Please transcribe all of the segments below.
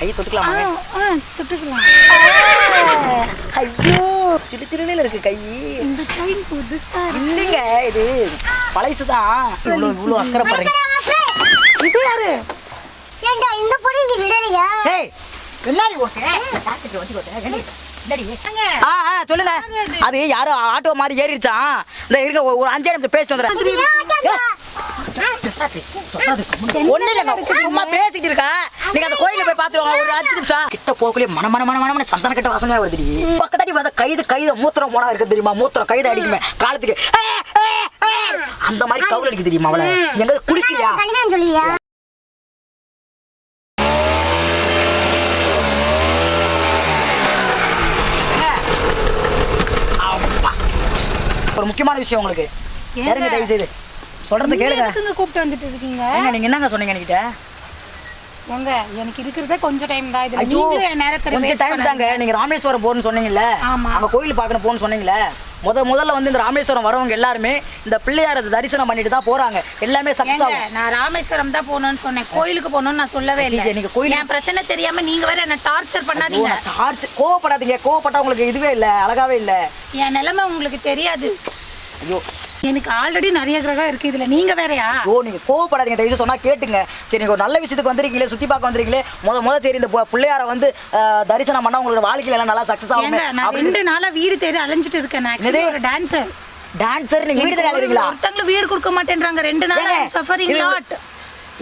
கை தொட்டுக்கலாமா தொட்டுக்கலாம். ஐயோ சிடு சிறுல இருக்கு கை. இந்த செயின் புதுசா. இல்லைங்க இது பழசுதான். இவ்வளோ இவ்வளோ அக்கறை பாருங்க. இது யாரு? ஏண்டா இந்த பொண்ணு நீ விடலையா ஏய் எல்லாரி ஓட்டேன் டாக்டர் வண்டி ஆ சொல்லுங்க. அது? யாரோ ஆட்டோ மாதிரி ஏறிடுச்சான் இந்த இருக்க ஒரு- ஒரு அஞ்சு நிமிஷம் பேசி வந்துடுறேன். ஒண்ணு இல்லைங்க சும்மா பேசிட்டு இருக்கா? நீங்க அந்த கோயில போய் பாத்துருவாங்க ஒரு அஞ்சு நிமிஷம். கிட்ட போகலே மன மன மன மன சந்தன கிட்ட வாசனையா வருது பக்கத்தாடி வந்த கைது கைது மூத்திரம் போனா இருக்கு தெரியுமா? மூத்திரம் கைது அடிக்குமே. காலத்துக்கு. அந்த மாதிரி கவுல் அடிக்கு தெரியுமா அவளை? எங்க சொல்லுவியா அப்பா. ஒரு முக்கியமான விஷயம் உங்களுக்கு? இறங்க தயவு செய்து சொல்றது கேளுங்க. எதுக்குங்க கூப்பிட்டு வந்துட்டு இருக்கீங்க? ஏங்க நீங்க என்னங்க சொன்னீங்க என்கிட்ட? ஏங்க எனக்கு இருக்கிறதே கொஞ்சம் டைம் தான். இதுல ஐயோ, நீங்களும் என் கொஞ்சம் waste டைம் தாங்க. நீங்க ராமேஸ்வரம் போகணும்னு சொன்னீங்கல்ல? ஆமா. அங்க கோயில் பார்க்கணும் போகணும்னு சொன்னீங்கல்ல? முத முதல்ல வந்து இந்த ராமேஸ்வரம் வரவங்க எல்லாருமே இந்த பிள்ளையார தரிசனம் பண்ணிட்டு தான் போறாங்க. எல்லாமே சக்சஸ் ஏங்க ஆகும். நான் ராமேஸ்வரம் தான் போகணும்னு சொன்னேன். கோயிலுக்கு போகணும்னு நான் சொல்லவே சரி, இல்லை. நீங்க கோயில் என் பிரச்சனை தெரியாம நீங்க வேற என்ன டார்ச்சர் பண்ணாதீங்க. டார்ச் கோவப்படாதீங்க. கோவப்பட்டா உங்களுக்கு இதுவே இல்ல அழகாவே இல்ல. என் நிலைமை உங்களுக்கு தெரியாது. ஐயோ எனக்கு ஆல்ரெடி நிறைய கிரகம் இருக்கு இதுல. நீங்க வேறயா? ஐயோ நீங்க கோவப்படாதீங்க. தயவு சொன்னா கேட்டுங்க. சரி நீங்க ஒரு நல்ல விஷயத்துக்கு வந்திருக்கீங்களே சுத்தி பார்க்க வந்திருக்கீங்களே முத முத சரி இந்த பு- பிள்ளையார வந்து அஹ், தரிசனம் பண்ணா உங்களோட வாழ்க்கையில எல்லாம் நல்லா சக்சஸ் ஆகும்? ஏங்க நான் ரெண்டு நாளா வீடு தேடி அலைஞ்சிட்டு இருக்கேன். நான் actually என்னது? ஒரு டான்சர் டான்சர் நீங்க வீடு தெரியாதுங்களா ஒருத்தங்களும் வீடு கொடுக்க மாட்டேன்றாங்க. ரெண்டு நாளா சஃபரிங் லாட்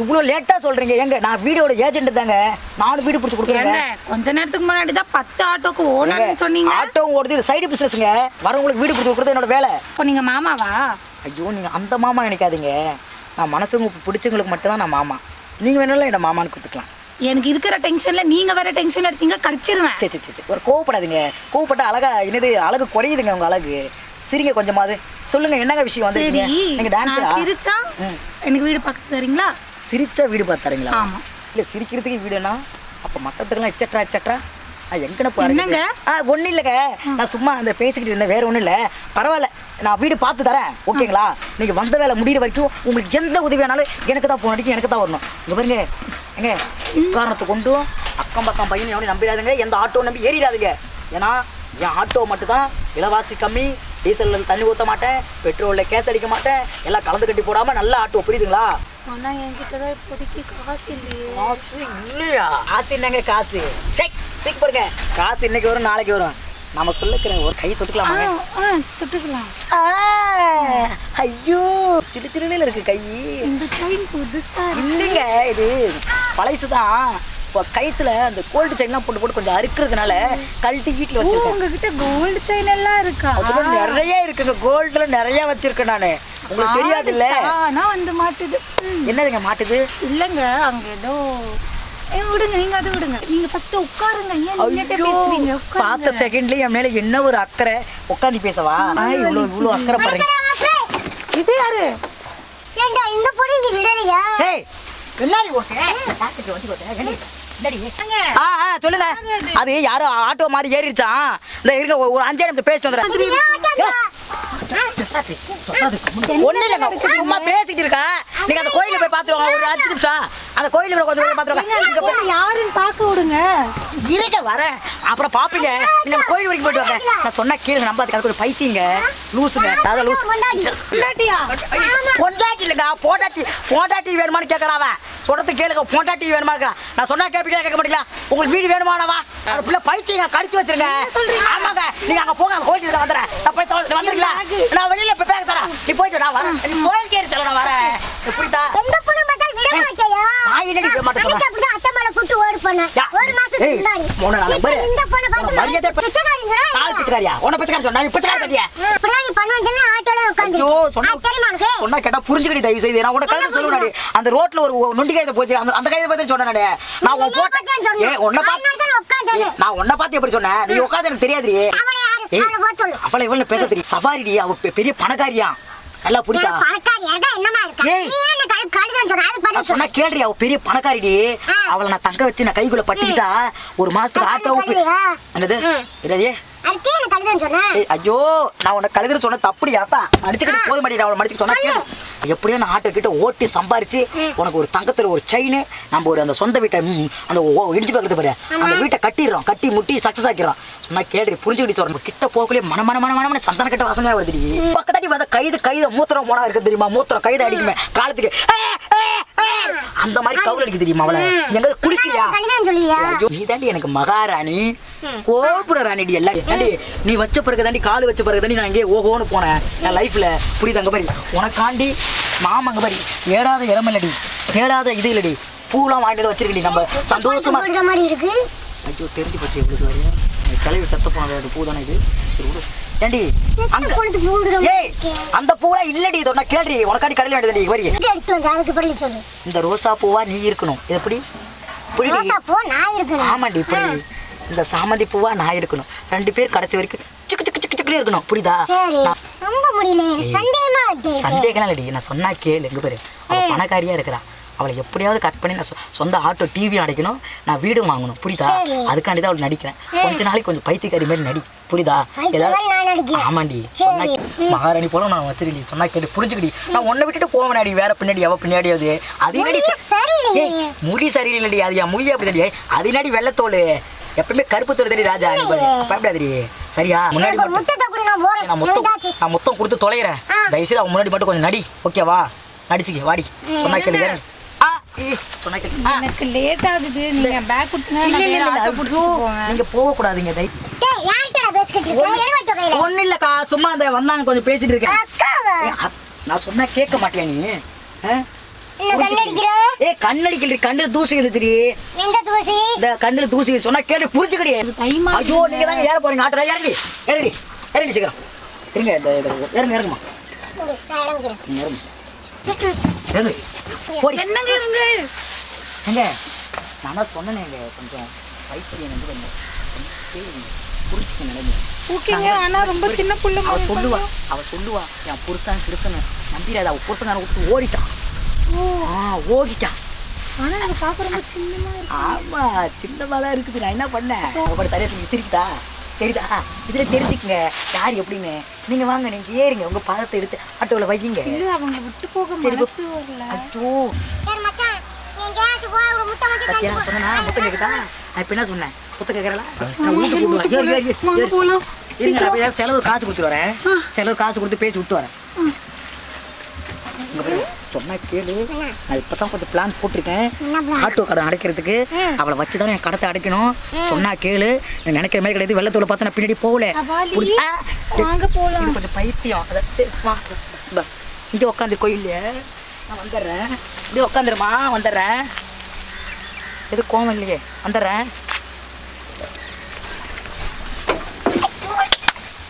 இவ்வளவு லேட்டா சொல்றீங்க. எங்க நான் வீடியோட ஏஜென்ட் தாங்க. நானும் வீடு பிடிச்சி கொடுக்குறேங்க. கொஞ்ச நேரத்துக்கு முன்னாடி தான் பத்து ஆட்டோக்கு ஓனர்னு சொன்னீங்க. ஆட்டோ ஓடுது இது சைடு பிசினஸ்ங்க வரவங்களுக்கு வீடு பிடிச்சி கொடுக்குறது என்னோட வேலை. இப்போ நீங்க மாமாவா? ஐயோ நீங்க அந்த மாமா நினைக்காதீங்க. நான் மனசுங்க பிடிச்சவங்களுக்கு மட்டும்தான் நான் மாமா. நீங்க வேணாலும் என்ன மாமான்னு கூப்பிட்டுக்கலாம். எனக்கு இருக்கிற டென்ஷன்ல நீங்க வேற டென்ஷன் எடுத்தீங்க கடிச்சிருவேன். சரி சரி சரி. ஒரு கோவப்படாதீங்க. கோவப்பட்டா அழகா என்னது அழகு குறையுதுங்க உங்க அழகு. சிரிங்க கொஞ்சமாவது. சொல்லுங்க என்னங்க விஷயம் வந்து நீங்க நான் டான்ஸரா சிரிச்சா. எனக்கு வீடு பக்கத்து தரீங்களா? சிரிச்சா வீடு பார்த்தாருங்களா ஆமா. இல்ல சிரிக்கிறதுக்கு வீடுனா அப்ப மத்ததுக்கெல்லாம் எச்சட்ரா எச்சட்ரா எங்கன என்னங்க? ஆ ஒன்றும் இல்லைங்க. நான் சும்மா அந்த பேசிக்கிட்டு இருந்தேன். வேற ஒன்றும் இல்லை. பரவாயில்ல. நான் வீடு பார்த்து தரேன். ஓகேங்களா? நீங்க வந்த வேலை முடியிற வரைக்கும் உங்களுக்கு எந்த உதவி வேணாலும் எனக்கு தான் ஃபோன் அடிக்கும் எனக்கு தான் வரணும். இங்க பாருங்க. எங்க காரணத்தை கொண்டு அக்கம் பக்கம் பையன் எவனையும் நம்பிடாதுங்க. எந்த ஆட்டோ நம்பி ஏறிடாதீங்க. ஏன்னா என் ஆட்டோ மட்டும்தான் விலைவாசி கம்மி டீசலில் தண்ணி ஊற்ற மாட்டேன் பெட்ரோலில் கேஸ் அடிக்க மாட்டேன் எல்லாம் கலந்து கட்டி போடாம நல்ல ஆட்டோ புரியுதுங்களா? ஆனா என்கிட்ட தான் இப்போதைக்கு காசு இல்லையே. காசு இல்லையா காசு. என்னங்க காசு செக் தூக்கி போடுங்க. காசு இன்னைக்கு வரும் நாளைக்கு வரும். நமக்குள்ள இருக்கிற ஒரு கை தொட்டுக்கலாமா. தொட்டுக்கலாம் ஐயோ சிடு சிறுல இருக்கு கை. இந்த செயின் புதுசா. இல்லைங்க இது பழசுதான். இப்போ கைத்துல அந்த கோல்டு செயின்லாம் போட்டு போட்டு கொஞ்சம் அறுக்கிறதுனால கழட்டி வீட்டில் வச்சிருக்கேன். உங்ககிட்ட கோல்டு செயின் எல்லாம் இருக்கா? நிறைய இருக்குங்க கோல்டுல நிறைய வச்சிருக்கேன் நானு. உங்களுக்கு தெரியாது இல்ல ஆனா வந்து மாட்டுது. என்னதுங்க மாட்டுது இல்லங்க அங்க ஏதோ விடுங்க நீங்க அது விடுங்க. நீங்க ஃபர்ஸ்ட் உட்காருங்க. ஏன் பேசுறீங்க? பார்த்த செகண்ட்லயே என் மேல என்ன ஒரு அக்கறை? உட்காந்து பேசவா? இவ்வளவு இவ்வளவு அக்கறை பாருங்க. இது யாரு? ஏண்டா இந்த பொண்ணு நீ விடலையா ஏய் எல்லாரி ஓட்டேன் டாக்டர் வண்டி சொல்லுங்க. அது யாரோ ஆட்டோ மாதிரி ஏறிடுச்சான் இந்த இருக்க ஒரு- ஒரு அஞ்சு நிமிஷம் பேசி வந்துடுறேன். ஒண்ணு இல்லைங்க சும்மா பேசிட்டு இருக்கா நீங்க அந்த கோயில போய் பாத்துருவாங்க ஒரு அஞ்சு நிமிஷம். அந்த கோயில போய் கொஞ்சம் பாத்துருவாங்க அந்த யாருன்னு பார்க்க விடுங்க. இருக்க வரேன். அப்புறம் பாப்பீங்க நீங்க கோயில் வரைக்கும் போயிட்டு வாங்க. நான் சொன்னா கீழே நம்ப அதுக்கு ஒரு பைத்தியங்க. லூசுங்க. அதான் லூசு. பொண்டாட்டி. இல்லைங்க. போட்டாட்டி போட்டாட்டி வேணுமான்னு கேட்கறான் அவன். சொல்றது கேளுங்க. பொண்டாட்டி வேணுமா இருக்கிறான் நான் சொன்னா கேட்பீங்களா கேட்க மாட்டீங்களா? உங்களுக்கு வீடு வேணுமானவா அந்த பிள்ளை பைத்தியங்க கடிச்சு வச்சிருங்க. ஆமாங்க. நீங்க அங்க போங்க அங்க கோயிலுக்கு வந்துடுறேன் வந்துருங்களா நான் வெளியில போய் பேக்க தரேன். நீ போயிட்டு நான் வரேன் நீ கோயிலுக்கு ஏறி சொல்ல நான் வரேன் புரியுதா எந்த பொண்ணு பார்த்தா விட மாட்டேயா நான் என்னடி விட மாட்டேன் அன்னைக்கு அப்படிதான் அத்தை மேல கூட்டு ஓடி போனேன். ஒரு மாசத்துக்கு முன்னாடி. மூணு நாள் பாரு. இந்த பொண்ணு உனக்கு மரியாதை பார்த்து பிச்சைக்காரிங்களா? நாலு பிச்சைக்காரியா? உன்னை பிச்சைக்காரி சொன்னா நீ பிச்சைக்காரி கட்டியா இப்படிலாம் நீ பண்ணுவேன்னு சொல்லி ஆட்டோல உட்காந்து. ஐயோ சொன்னா தெரியுமா உனக்கு? சொன்னா கேட்டா புரிஞ்சுக்கடி தயவு செய்து நான் உனக்கு கழுத்து சொல்லுவாடி அந்த ரோட்ல ஒரு நொண்டி கைதை போச்சு. அந்த அந்த கைதை பத்தி சொன்னேன் நான். உன் என்னைய போட்ட பத்தி தான் சொன்னேன். உன்னை நான். பார்த்து நான் உன்னை பார்த்து எப்படி சொன்னேன்? நீ உட்காந்து எனக்கு தெரியாதுடி அவளை இவளை பேச தெரியும். சஃபாரிடி அவ பெரிய பணக்காரியா. நல்லா புரியுதா? சொன்ன கேள்றி அவ பெரிய பணக்காரிடி. அவளை நான் தங்க வச்சு நான் கைக்குள்ள பட்டிக்கிட்டா ஒரு மாசத்துக்கு அதான் ஆட்டோ கழுதையா? என்னது? ஐயோ நான் உன்னை கழுகுற சொன்ன தப்புடியாத்தா அடிச்சுக்கிட்டு போது மாட்டேன் அவனை மடிச்சு சொன்னா எப்படியோ நான் ஆட்டோ கிட்ட ஓட்டி சம்பாரிச்சு உனக்கு ஒரு தங்கத்துல ஒரு செயின் நம்ம ஒரு அந்த சொந்த வீட்டை அந்த இடிச்சு பார்க்கறது பாரு. அந்த வீட்டை கட்டிடுறோம் கட்டி முட்டி சக்சஸ் ஆக்கிறோம் சொன்னா கேடு புரிஞ்சுக்கிட்டு சொல்றோம் கிட்ட போகக்குள்ளே மன மன மன மன சந்தன கட்ட வாசனையா வருது பக்கத்தாடி வந்த கைது கைது மூத்திரம் போனா இருக்கு தெரியுமா? மூத்திரம் கைது அடிக்குமே. காலத்துக்கு. அந்த மாதிரி கவுல் அடிக்க தெரியுமா அவளை? எங்க ஐயோ, நீ தாண்டி எனக்கு மகாராணி. கோபுர ராணிடி எல்லாம். நீ வச்ச பிறகு தாண்டி கால் வச்ச பிறகு தாண்டி நான் இங்கே ஓஹோன்னு போனேன். என் லைஃப்ல புரியுது அங்க பாரு. உனக்காண்டி மாமா அங்க பாரு. ஏடாத இடமில்லடி தேடாத இது இல்லடி. பூலாம் வாங்கிட்டு வச்சிருக்கடி நம்ம. சந்தோஷமா. மாதிரி இருக்கு. ஐயோ தெரிஞ்சு போச்சு வரையும் கிளவி செத்த போன பூ தானே இது. சரி விடு. ஏண்டி? போடுற ஏய் அந்த பூலாம் இல்லடி இதோ நான் கேள்றி உனக்காண்டி கடையில் வேண்டியது வரி எங்க எடுத்து வந்து அதுக்கு பதில் சொல்லு. இந்த ரோசா பூவா நீ இருக்கணும். இது எப்படி? புரியுது? ரோசா பூ நான் இருக்கணும். ஆமாண்டி புரியுது. இந்த சாமந்தி பூவா நான் இருக்கணும். ரெண்டு பேர் கடைசி வரைக்கும் சிக்கு சிக்கு சிக்கு சிக்குலே இருக்கணும். புரியுதா? ரொம்ப முடியல. சந்தேகமா இருக்கு. சந்தேகம் இல்லடி. நான் சொன்னா கேளு எங்க பேரு. அவ பணக்காரியா இருக்கிறா. அவளை எப்படியாவது கட் பண்ணி நான் சொந்த ஆட்டோ டிவி அடைக்கணும். நான் வீடு வாங்கணும். புரியுதா. அதுக்காண்டி தான் அவள் நடிக்கிறேன். கொஞ்ச நாளைக்கு கொஞ்சம் பைத்தியக்காரி மாதிரி நடி. புரியுதா? நடிக்கிறேன். ஆமாண்டி. மகாராணி போல நான் வச்சிருக்கி சொன்னா கேட்டு புரிஞ்சுக்கடி. நான் உன்னை விட்டுட்டு போவேனாடி வேற பின்னாடி அவ பின்னாடியாவது அது. முடியே. ஏய், முடி சரியில்லைடி அது என் முடி அப்படி தடி அது என்னடி வெள்ளத்தோடு எப்பவுமே கருப்பு தோடு தடி ராஜா நீ பயப்படாதடி. சரியா? முன்னாடி நான் போறேன். நான் மொத்தம். நான் மொத்தம் கொடுத்து தொலைகிறேன். தயவுசெய்து அவன் முன்னாடி மட்டும் கொஞ்சம் நடி. ஓகேவா நடிச்சுக்க வாடி. சொன்னா கேளு வேற. ஆ ஈ, சொன்னா கேளு. ஆ. எனக்கு லேட் ஆகுது. நீங்க பேக் கொடுத்துங்க போவேன். நீங்க போக கூடாதீங்க தயவு ஒண்ணு இல்லக்கா சும்மா அந்த வந்தாங்க கொஞ்சம் பேசிட்டு இருக்கேன். நான் சொன்னா கேட்க மாட்டியா நீ? ஏய் கண்ணடிக்கல கண்ணுல தூசி இருந்துச்சுடி எந்த தூசி? இந்த கண்ணுல தூசி இருக்கு. சொன்னா கேட்டு புரிஞ்சுக்கடி. டைமா ஐயோ நீங்க தாங்க ஏற போறீங்க. ஆட்டோ இறங்கி இறங்கி இறங்கி சீக்கிரம். இருங்க இறங்க இறங்குமா? என்னங்க இவங்க நான் தான் பைத்தியம் வந்து கொஞ்சம் புரிஞ்சுக்க நினைங்க ஓகேங்க ஆனா ரொம்ப சின்ன புள்ள அவ சொல்லுவா. அவ சொல்லுவா என் புருஷன் கிருஷ்ணன் நம்பிடாத அவ புருஷன் விட்டு ஓடிட்டான். ஆ ஓடிட்டான். ஆனா இவங்க பாக்க ரொம்ப சின்னமா இருக்கு ஆமா சின்னமா தான் இருக்குது. நான் என்ன பண்ணேன்? அப்படி தரையா நீங்க சிரிக்குதா தெரியுதா? இதுல தெரிஞ்சுக்கங்க. யார் எப்படின்னு? நீங்க வாங்க நீங்க ஏறுங்க. உங்க பதத்தை எடுத்து ஆட்டோல வையுங்க. இல்ல அவங்க விட்டு போக மனசு வரல. அச்சோ. சரி மச்சான் நீ எங்கேயாச்சும் போய் ஒரு முட்டை மட்டும் பத்தியா தந்து சொன்னா முத்தம் கேக்குதா? நான் இப்ப என்ன சொன்னேன்? இருங்க போய் செலவு காசு கொடுத்துட்டு வரேன். செலவு காசு கொடுத்து பேசி விட்டு வரேன். இங்க சொன்னா கேளு. நான் இப்பதான் கொஞ்சம் பிளான் போட்டிருக்கேன்? ஆட்டோ கடை அடைக்கிறதுக்கு. அவளை வச்சு தானே என் கடத்தை அடைக்கணும். சொன்னா கேளு. நான் நினைக்கிற மாதிரி கிடையாது. வெள்ளத்தோட பார்த்து நான் பின்னாடி போகல. கொஞ்சம் பைத்தியம். இங்க உட்காந்து கோயில் நான் வந்துடுறேன். இப்படி உட்காந்துருமா வந்துடுறேன். எது கோவம் இல்லையே. வந்துடுறேன்.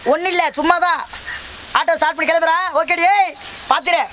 ஒன்றும் இல்லை சும்மா தான் ஆட்டோ ஸ்டார்ட் பண்ணி கிளம்புறேன் ஓகேடி பார்த்துறேன்